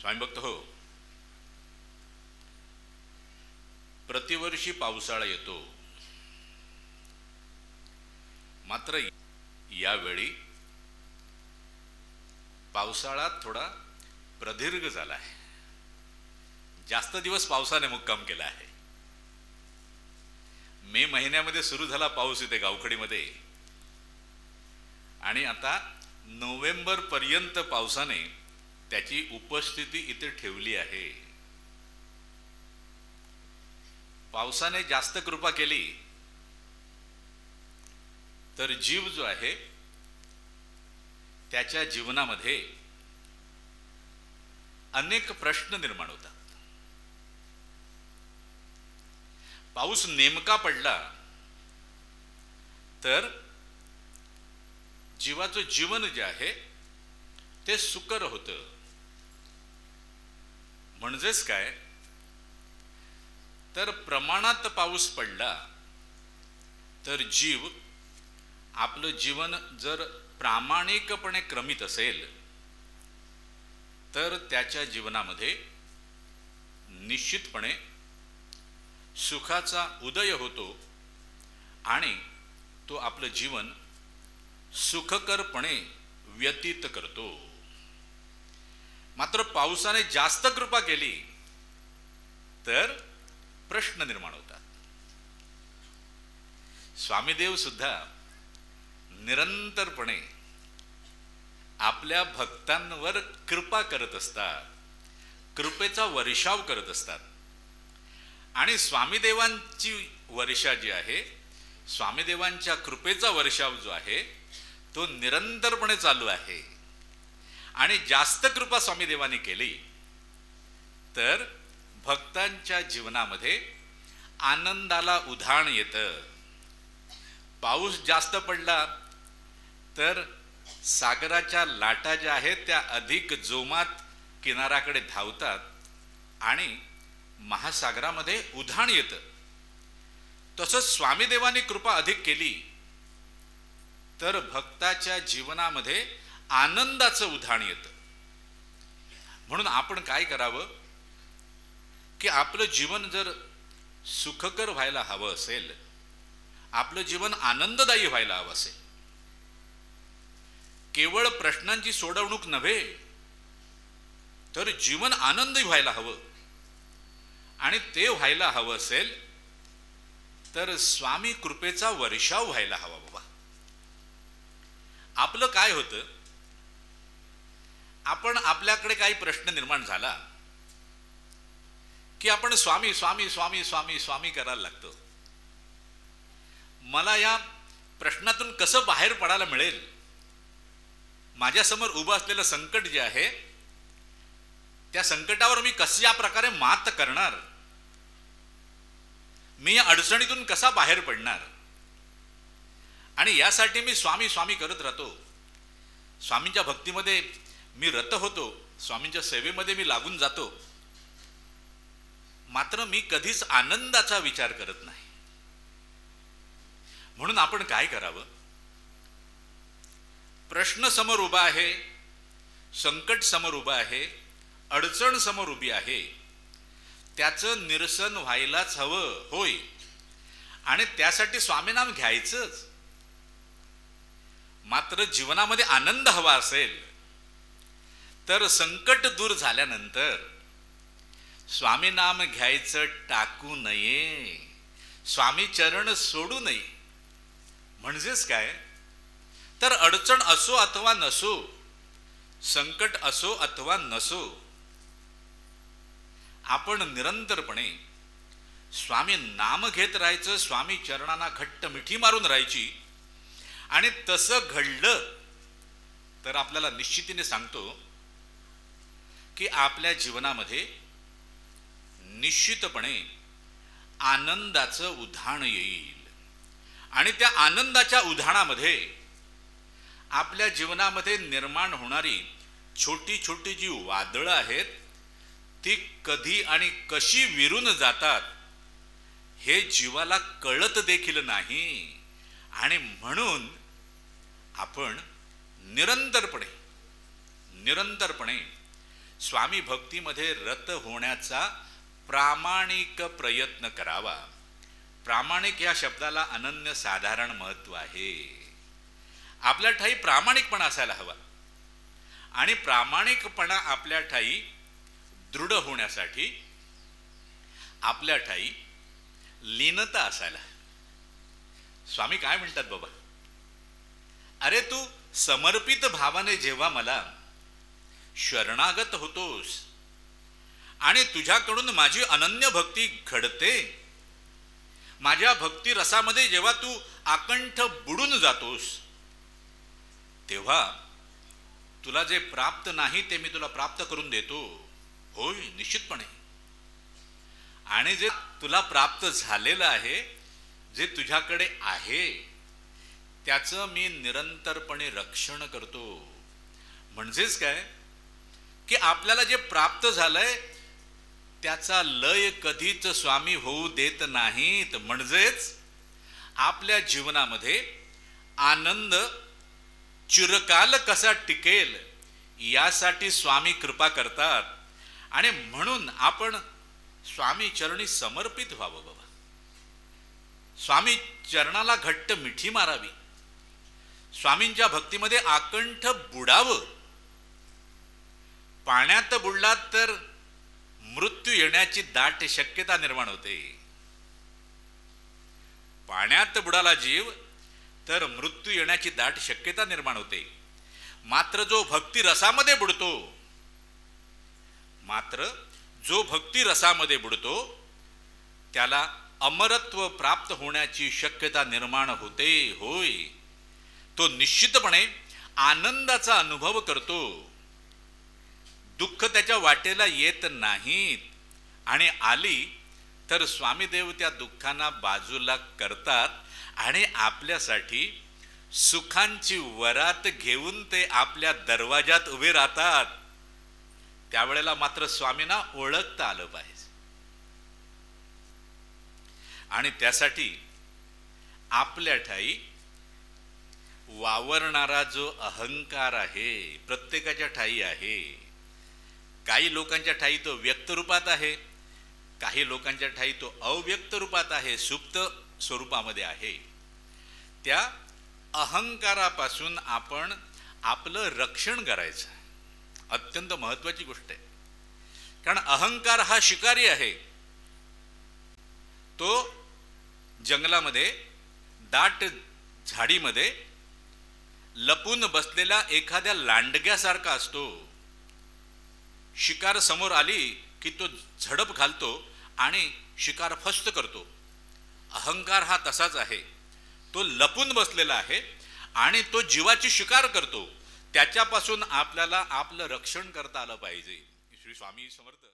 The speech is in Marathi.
स्वामी भक्त हो. प्रतिवर्षी पावसाळा येतो. मात्र यावेळी पावसाळा थोडा प्रदीर्घ झाला आहे. जास्त दिवस पावसाने मुक्काम केला आहे. मे महिन्यामध्ये सुरू झाला पाऊस इथे गावखडीमध्ये. आणि आता नोव्हेंबर पर्यंत पावसाने त्याची उपस्थिती इथे ठेवली आहे. पावसाने जास्त कृपा केली तर जीव जो आहे त्याच्या जीवनामध्ये अनेक प्रश्न निर्माण होतात. पाऊस नेमका पडला तर जीवाचं जीवन जे आहे ते सुकर होतं. म्हणजेच काय? तर प्रमाणात पाऊस पडला तर जीव आपलं जीवन जर प्रामाणिकपणे क्रमित असेल तर त्याच्या जीवनामध्ये निश्चितपणे सुखाचा उदय होतो आणि तो आपलं जीवन सुखकरपणे व्यतीत करतो. मात्र पावसाने जास्त कृपा केली तर प्रश्न निर्माण होतात. स्वामीदेव सुद्धा निरंतरपणे आपल्या भक्तांवर कृपा करत असतात कृपेचा वर्षाव करत असतात. आणि स्वामीदेवांची वर्षा जी आहे स्वामीदेवांच्या कृपेचा वर्षाव जो आहे तो निरंतरपणे चालू आहे. आणि जास्त कृपा स्वामीदेवाने केली तर भक्तांच्या जीवनामध्ये आनंदाला उधाण येतं. पाऊस जास्त पडला तर सागराच्या लाटा ज्या आहेत त्या अधिक जोमात किनाऱ्याकडे धावतात आणि महासागरामध्ये उधाण येतं. तसंच स्वामीदेवानी कृपा अधिक केली तर भक्ताच्या जीवनामध्ये आनंदाचं उधाण येतं. म्हणून आपण काय करावं? की आपलं जीवन जर सुखकर व्हायला हवं असेल आपलं जीवन आनंददायी व्हायला हवं असेल केवळ प्रश्नांची सोडवणूक नव्हे तर जीवन आनंदी व्हायला हवं. आणि ते व्हायला हवं असेल तर स्वामी कृपेचा वर्षाव व्हायला हवा बाबा. आपलं काय होतं? आपण आपल्याकडे काही प्रश्न निर्माण झाला की आपण स्वामी स्वामी स्वामी स्वामी स्वामी करायला लागतो. मला या प्रश्नातून कसं बाहेर पडायला मिळेल? माझ्यासमोर उभं असलेलं संकट जे आहे त्या संकटावर मी कशा प्रकारे मात करणार? मी या अडचणीतून कसा बाहेर पडणार? आणि यासाठी मी स्वामी स्वामी करत राहतो. स्वामींच्या भक्तीमध्ये मी रत होतो स्वामींच्या सेवेमध्ये मी लागून जातो. मात्र मी कधीच आनंदाचा विचार करत नाही. म्हणून आपण काय करावं? प्रश्न समोर उभा आहे संकट समोर उभा आहे अडचण समोर उभी आहे. त्याचं निरसन व्हायलाच हवं होय. आणि त्यासाठी स्वामीनाम घ्यायचंच. मात्र जीवनामध्ये आनंद हवा असेल. तर संकट दूर झाल्यानंतर स्वामी नाम घ्यायचं टाकू नये स्वामी चरण सोडू नये. म्हणजेच काय? तर अडचण असो अथवा नसो संकट असो अथवा नसो आपण निरंतरपणे स्वामी नाम घेत राहायचं स्वामी चरणांना घट्ट मिठी मारून राहायची. आणि तसं घडलं तर आपल्याला निश्चितीने सांगतो की आपल्या जीवनामध्ये निश्चितपणे आनंदाचं उधाण येईल. आणि त्या आनंदाच्या उधाणामध्ये आपल्या जीवनामध्ये निर्माण होणारी छोटी छोटी जी वादळं आहेत ती कधी आणि कशी विरून जातात हे जीवाला कळत देखील नाही. आणि म्हणून आपण निरंतरपणे निरंतरपणे स्वामी भक्तीमध्ये रत होण्याचा प्रामाणिक प्रयत्न करावा. प्रामाणिक या शब्दाला अनन्य साधारण महत्त्व आहे. आपल्या ठाई प्रामाणिकपणा असायला हवा. आणि प्रामाणिकपणा आपल्या ठाई दृढ होण्यासाठी आपल्या ठाई लीनता असायला स्वामी काय म्हणतात बाबा? अरे तू समर्पित भावाने जेव्हा मला शरणागत होतोस. आणि तुझ्याकडून माझी अनन्य भक्ती घडते. माझ्या भक्ती रसामध्ये जेव्हा तू आकंठ बुडून जातोस तेव्हा तुला जे प्राप्त नाही ते मी तुला प्राप्त करून देतो. होय निश्चितपणे. आणि जे तुला प्राप्त झालेलं आहे जे तुझ्याकडे आहे त्याचं मी निरंतरपणे रक्षण करतो. म्हणजेच काय? की आपल्याला जे प्राप्त झालंय त्याचा लय कधीच स्वामी होऊ देत नाहीत. म्हणजेच आपल्या जीवनामध्ये आनंद चिरकाल कसा टिकेल यासाठी स्वामी कृपा करतात. आणि म्हणून आपण स्वामी चरणी समर्पित व्हावं बाबा. स्वामी चरणाला घट्ट मिठी मारावी. स्वामींच्या भक्तीमध्ये आकंठ बुडावं. पाण्यात बुडलात तर मृत्यू येण्याची दाट शक्यता निर्माण होते. पाण्यात बुडाला जीव तर मृत्यू येण्याची दाट शक्यता निर्माण होते. मात्र जो भक्ती रसामध्ये बुडतो मात्र जो भक्ती रसामध्ये बुडतो त्याला अमरत्व प्राप्त होण्याची शक्यता निर्माण होते होय. तो निश्चितपणे आनंदाचा अनुभव करतो. दुःख त्याच्या वाटेला येत नाहीत. आणि आली तर स्वामीदेव त्या दुःखांना बाजूला करतात आणि आपल्यासाठी सुखांची वरात घेऊन ते आपल्या दरवाजात उभे राहतात. त्यावेळेला मात्र स्वामींना ओळखता आलं पाहिजे. आणि त्यासाठी आपल्या ठाई वावरणारा जो अहंकार आहे प्रत्येकाच्या ठाई आहे. काही लोकांच्या ठाई तो व्यक्त रूपात आहे काही लोकांच्या ठाई तो अव्यक्त रूपात आहे सुप्त स्वरूपामध्ये आहे. त्या अहंकारापासून आपण आपलं रक्षण करायचं. अत्यंत महत्वाची गोष्ट आहे. कारण अहंकार हा शिकारी आहे. तो जंगलामध्ये दाट झाडीमध्ये लपून बसलेला एखाद्या लांडग्यासारखा असतो. शिकार समोर आली की तो झडप घालतो आणि शिकार फस्त करतो. अहंकार हा तसाच आहे. तो लपून बसलेला आहे आणि तो जीवाची शिकार करतो. त्याच्यापासून आपल्याला आपलं रक्षण करता आलं पाहिजे. श्री स्वामी समर्थ